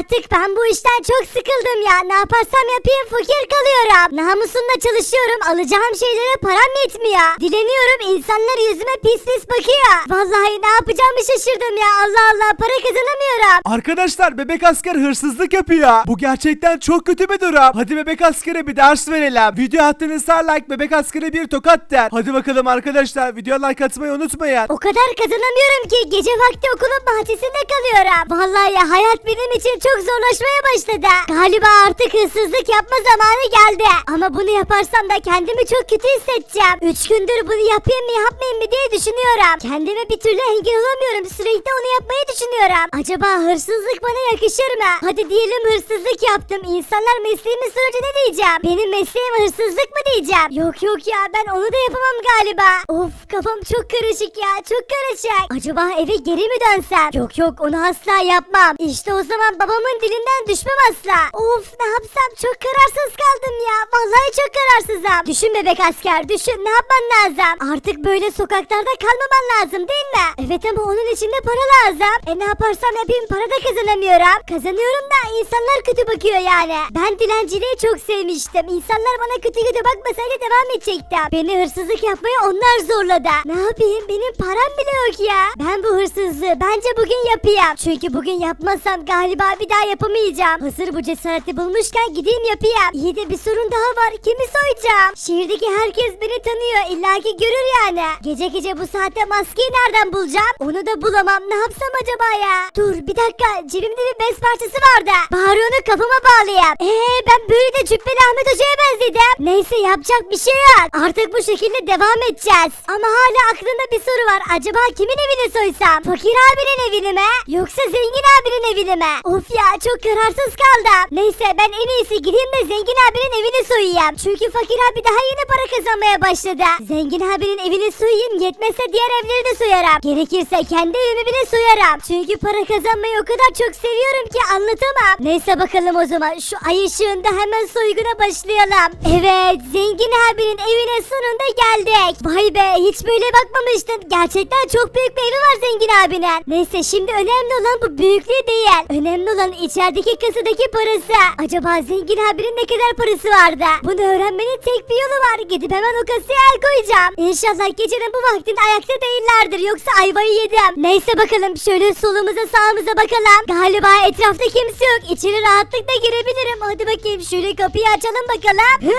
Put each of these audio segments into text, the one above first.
artık ben bu işten çok sıkıldım ya. Ne yaparsam yapayım fakir kalıyorum. Namusumla çalışıyorum. Alacağım şeylere param yetmiyor. Dileniyorum insanlar yüzüme pis pis bakıyor. Vallahi ne yapacağımı şaşırdım ya. Allah Allah para kazanamıyorum. Arkadaşlar bebek asker hırsızlık yapıyor. Bu gerçekten çok kötü bir durum. Hadi bebek askere bir ders verelim. Video attığınız her like bebek askere bir tokat der. Hadi bakalım arkadaşlar videoya like atmayı unutmayın. O kadar kazanamıyorum ki gece vakti okulun bahçesinde kalıyorum. Vallahi hayat benim için çok zorlaşmaya başladı. Galiba artık hırsızlık yapma zamanı geldi. Ama bunu yaparsam da kendimi çok kötü hissedeceğim. Üç gündür bunu yapayım mı yapmayayım mı diye düşünüyorum. Kendime bir türlü engel olamıyorum. Sürekli onu yapmayı düşünüyorum. Acaba hırsızlık bana yakışır mı? Hadi diyelim hırsızlık yaptım. İnsanlar mesleğimi sorunca ne diyeceğim? Benim mesleğim hırsızlık mı diyeceğim? Yok yok ya ben onu da yapamam galiba. Of kafam çok karışık ya çok karışık. Acaba eve geri mi dönsem? Yok yok onu asla yapmam. İşte o zaman babamın dilinden düşmem asla. Of ne yapsam çok kararsız kaldım ya. Vallahi çok kararsızım. Düşün bebek asker düşün ne yapman lazım? Artık böyle sokaklarda kalmaman lazım değil mi? Evet ama onun için de para lazım. E ne yaparsam yapayım para da kazanamıyorum. Kazanıyorum da insanlar kötü bakıyor yani. Ben dilenciliği çok sevmiştim. İnsanlar bana kötü kötü bakmasaydı devam edecektim. Beni hırsızlık yapmaya onlar zorladı. Ne yapayım benim param bile yok ya. Ben bu hırsızlığı bence bugün yapayım. Çünkü bugün yapmazsam galiba bir daha yapamayacağım. Hazır bu cesareti bulmuşken gideyim yapayım. İyi de bir sorun daha var. Kimi soyacağım? Şehirdeki herkes beni tanıyor. İlla ki görür yani. Gece gece bu saatte maskeyi nereden bulacağım? Onu da bulamam. Ne yapsam acaba ya? Dur bir dakika. Cebimde bir bez parçası vardı. Bari onu kafama bağlayayım. Eee ben böyle de Cübbeli Ahmet Hoca'ya benzedim. Neyse yapacak bir şey yok. Artık bu şekilde devam edeceğiz. Ama hala aklımda bir soru var. Acaba kimin evini soysam? Fakir abinin evini mi? Yoksa zengin abinin evini mi? Of ya çok kararsız kaldım. Neyse ben en iyisi gideyim de zengin abinin evini soyayım. Çünkü fakir abi daha yeni para kazanmaya başladı. Zengin abinin evini soyayım yetmezse diğer evleri de soyarım. Gerekirse kendi evimi bile soyarım. Çünkü para kazanmayı o kadar çok seviyorum ki anlatamam. Neyse bakalım o zaman şu ay ışığında hemen soyguna başlayalım. Evet zengin abinin evine sonunda geldik. Vay be hiç böyle bakmamıştım. Gerçekten çok büyük bir evi var zengin abinin. Neyse şimdi önemli olan bu büyüklüğü değil. Önemli olan içerideki kasadaki parası. Acaba zengin abinin ne kadar parası vardı? Bunu öğrenmenin tek bir yolu var. Gidip hemen o kasaya el koyacağım. İnşallah gecenin bu vaktinde ayakta değillerdir. Yoksa ayvayı yedim. Neyse bakalım şöyle solumuza sağımıza bakalım. Galiba etrafta kimse yok. İçeri rahatlıkla girebilirim. Hadi bakayım şöyle kapıyı açalım bakalım.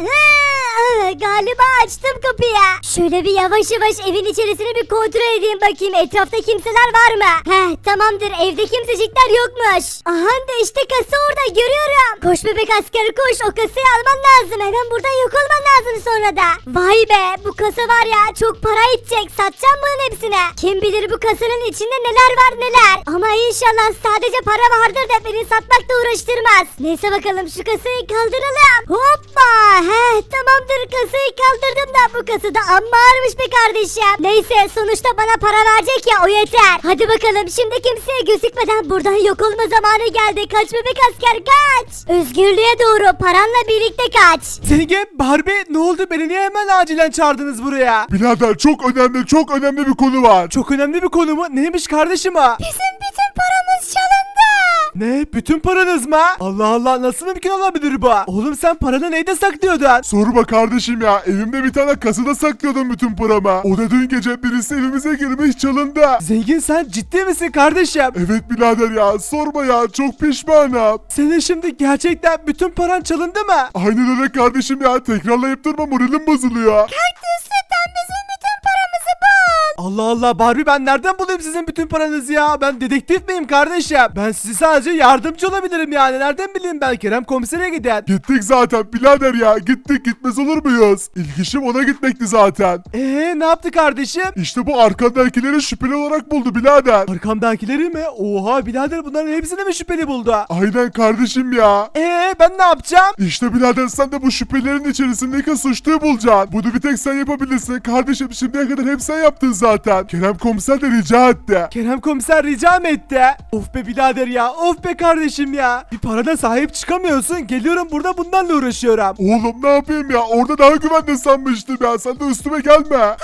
Ah, Galiba açtım kapıyı. Şöyle bir yavaş yavaş evin içerisini bir kontrol edeyim bakayım. Etrafta kimseler var mı? Heh tamamdır evde kimsecikler yokmuş. Aha da işte kasa orada görüyorum. Koş bebek asker koş o kasayı alman lazım. Hemen buradan yok olman lazım sonra da. Vay be bu kasa var ya çok para edecek. Satacağım bunun hepsine. Kim bilir bu kasanın içinde neler var neler. Ama inşallah sadece para vardır da beni satmakla uğraştırmaz. Neyse bakalım şu kasayı kaldıralım. Hoppa. Heh tamamdır kasayı kaldırdım kasa da amma ağırmış be kardeşim. Neyse sonuçta bana para verecek ya o yeter. Hadi bakalım şimdi kimseye gözükmeden buradan yok olma zamanı geldi. Kaç bebek asker kaç. Özgürlüğe doğru paranla birlikte kaç. Zengin Barbie ne oldu beni niye hemen acilen çağırdınız buraya? Birader çok önemli çok önemli bir konu var. Çok önemli bir konu mu? Neymiş kardeşim ha? Bizim çalındı. Ne? Bütün paranız mı? Allah Allah nasıl mümkün olabilir bu? Oğlum sen paranı neyde saklıyordun? Sorma kardeşim ya evimde bir tane kasada saklıyordum bütün paramı. O da dün gece birisi evimize girmiş çalındı. Zengin sen ciddi misin kardeşim? Evet birader ya sorma ya çok pişmanım. Senin şimdi gerçekten bütün paran çalındı mı? Aynen öyle kardeşim ya tekrarlayıp durma moralim bozuluyor. Paramızı bul. Allah Allah Barbie ben nereden bulayım sizin bütün paranızı ya? Ben dedektif miyim kardeşim? Ben size sadece yardımcı olabilirim yani. Nereden bileyim ben Kerem komisere giden. Gittik zaten birader ya gittik gitmez olur muyuz? İlk işim ona gitmekti zaten. Eee ne yaptı kardeşim? İşte bu arkandakileri şüpheli olarak buldu birader. Arkamdakileri mi? Oha birader bunların hepsini mi şüpheli buldu? Aynen kardeşim ya. Eee ben ne yapacağım? İşte birader sen de bu şüphelerin içerisindeki suçluyu bulacaksın. Bunu bir tek sen yapabilirsin. Kardeşim şimdiye kadar hep sen yaptın zaten. Kerem komiser de rica etti. Kerem komiser rica mı etti? Of be birader ya of be kardeşim ya. Bir parana sahip çıkamıyorsun. Geliyorum burada bunlarla uğraşıyorum. Oğlum ne yapayım ya orada daha güvende sanmıştım ya. Sen de üstüme gelme.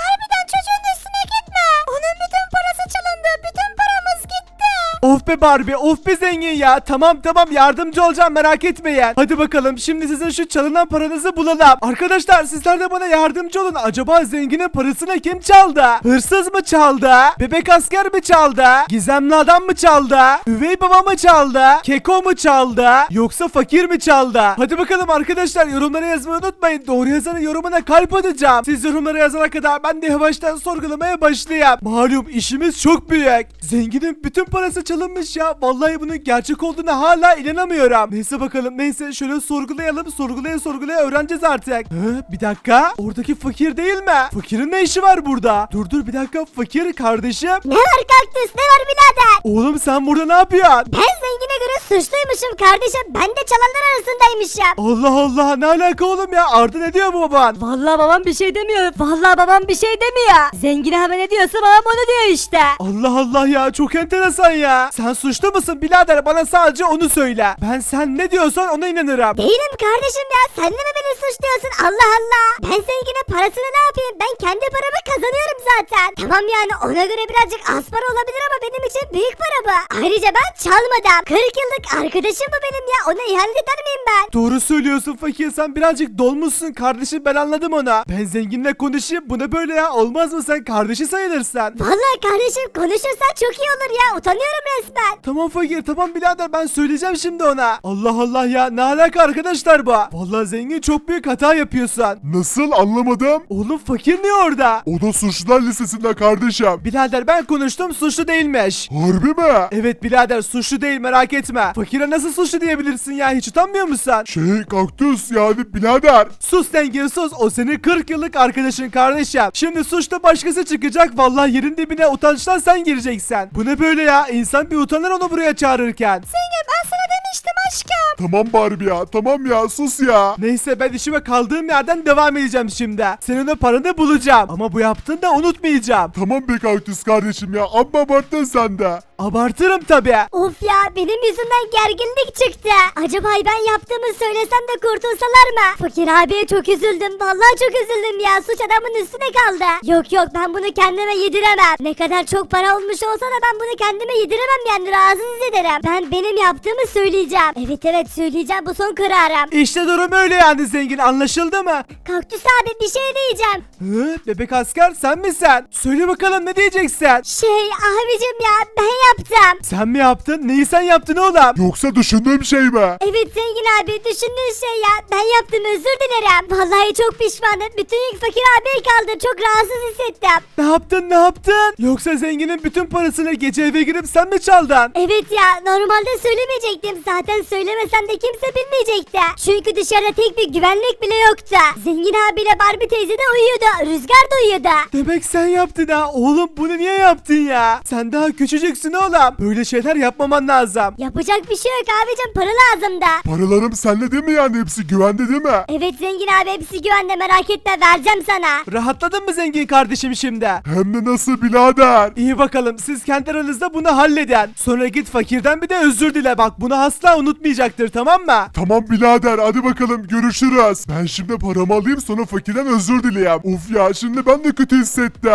Of be Barbie of be zengin ya. Tamam tamam yardımcı olacağım merak etmeyin. Hadi bakalım şimdi sizin şu çalınan paranızı bulalım. Arkadaşlar sizler de bana yardımcı olun. Acaba zenginin parasını kim çaldı? Hırsız mı çaldı? Bebek asker mi çaldı? Gizemli adam mı çaldı? Üvey baba mı çaldı? Keko mu çaldı? Yoksa fakir mi çaldı? Hadi bakalım arkadaşlar yorumlara yazmayı unutmayın. Doğru yazanın yorumuna kalp atacağım. Siz yorumlara yazana kadar ben de yavaştan sorgulamaya başlayayım. Malum işimiz çok büyük. Zenginin bütün parası çalınmış ya. Vallahi bunun gerçek olduğuna hala inanamıyorum. Neyse bakalım neyse şöyle sorgulayalım. Sorgulaya sorgulaya öğreneceğiz artık. Hı, bir dakika. Oradaki fakir değil mi? Fakirin ne işi var burada? Dur dur bir dakika fakir kardeşim. Ne var kaktüs ne var birader? Oğlum sen burada ne yapıyorsun? Ben zengine göre suçluymuşum kardeşim. Ben de çalanlar arasındaymışım. Allah Allah ne alaka oğlum ya? Arda ne diyor bu baban? Vallahi babam bir şey demiyor. Vallahi babam bir şey demiyor. Zengine hemen ne diyorsa babam onu diyor işte. Allah Allah ya çok enteresan ya. Sen suçlu musun birader bana sadece onu söyle. Ben sen ne diyorsan ona inanırım. Değilim kardeşim ya. Sen de mi beni suçluyorsun? Allah Allah. Ben zengine parasını ne yapayım? Ben kendi paramı kazanıyorum zaten. Tamam yani ona göre birazcık az para olabilir ama benim için büyük para bu. Ayrıca ben çalmadım. 40 yıllık arkadaşım bu benim ya. Ona ihanet eder miyim ben? Doğru söylüyorsun fakir sen birazcık dolmuşsun kardeşim ben anladım ona. Ben zenginle konuşayım bu ne böyle ya olmaz mı sen kardeşi sayılırsın. Vallahi kardeşim konuşursan çok iyi olur ya. Utanıyorum resmen. Tamam fakir tamam birader ben söyleyeceğim şimdi ona. Allah Allah ya ne alaka arkadaşlar bu? Vallahi zengin çok büyük hata yapıyorsun. Nasıl anlamadım? Oğlum fakir ne orada? O da suçlular listesinde kardeşim. Birader ben konuştum suçlu değilmiş. Harbi mi? Evet birader suçlu değil merak etme. Fakire nasıl suçlu diyebilirsin ya hiç utanmıyor musun? Şey kaktüs yani birader. Sus zengin sus o senin 40 yıllık arkadaşın kardeşim. Şimdi suçta başkası çıkacak vallahi yerin dibine utançtan sen gireceksin. Bu ne böyle ya İnsan bir utanır onu buraya çağırırken. Zengin ben sana demiştim aşkım. Tamam Barbie ya tamam ya sus ya. Neyse ben işime kaldığım yerden devam edeceğim şimdi. Senin o paranı bulacağım. Ama bu yaptığını da unutmayacağım. Tamam be kaktüs kardeşim ya amma abarttın sen de. Abartırım tabii. Of ya benim yüzümden gerginlik çıktı. Acaba ben yaptığımı söylesem de kurtulsalar mı? Fakir abiye çok üzüldüm. Vallahi çok üzüldüm ya. Suç adamın üstüne kaldı. Yok yok ben bunu kendime yediremem. Ne kadar çok para olmuş olsa da ben bunu kendime yediremem yani rahatsız ederim. Ben benim yaptığımı söyleyeceğim. Evet evet söyleyeceğim bu son kararım. İşte durum öyle yani zengin anlaşıldı mı? Kaktüs abi bir şey diyeceğim. Hı, bebek asker sen misin? Söyle bakalım ne diyeceksin? Şey abicim ya ben yaptım. Sen mi yaptın? Neyi sen yaptın oğlum? Yoksa düşündüğüm şey mi? Evet zengin abi düşündüğün şey ya. Ben yaptım özür dilerim. Vallahi çok pişmanım. Bütün yük fakir abiye kaldı. Çok rahatsız hissettim. Ne yaptın ne yaptın? Yoksa zenginin bütün parasını gece eve girip sen mi çaldın? Evet ya normalde söylemeyecektim. Zaten söylemesem de kimse bilmeyecekti. Çünkü dışarıda tek bir güvenlik bile yoktu. Zengin abiyle Barbie teyze de uyuyordu. Rüzgar da uyuyordu. Demek sen yaptın ha. Oğlum bunu niye yaptın ya? Sen daha küçücüksün oğlum. Böyle şeyler yapmaman lazım. Yapacak bir şey yok abicim. Para lazım da. Paralarım sende değil mi yani hepsi güvende değil mi? Evet zengin abi hepsi güvende merak etme vereceğim sana. Rahatladın mı zengin kardeşim şimdi? Hem de nasıl birader? İyi bakalım siz kendi aranızda bunu halleden. Sonra git fakirden bir de özür dile bak. Bunu asla unutmayacaktır tamam mı? Tamam birader hadi bakalım görüşürüz. Ben şimdi paramı alayım sonra fakirden özür dileyeyim. Uf ya şimdi ben de kötü hissettim.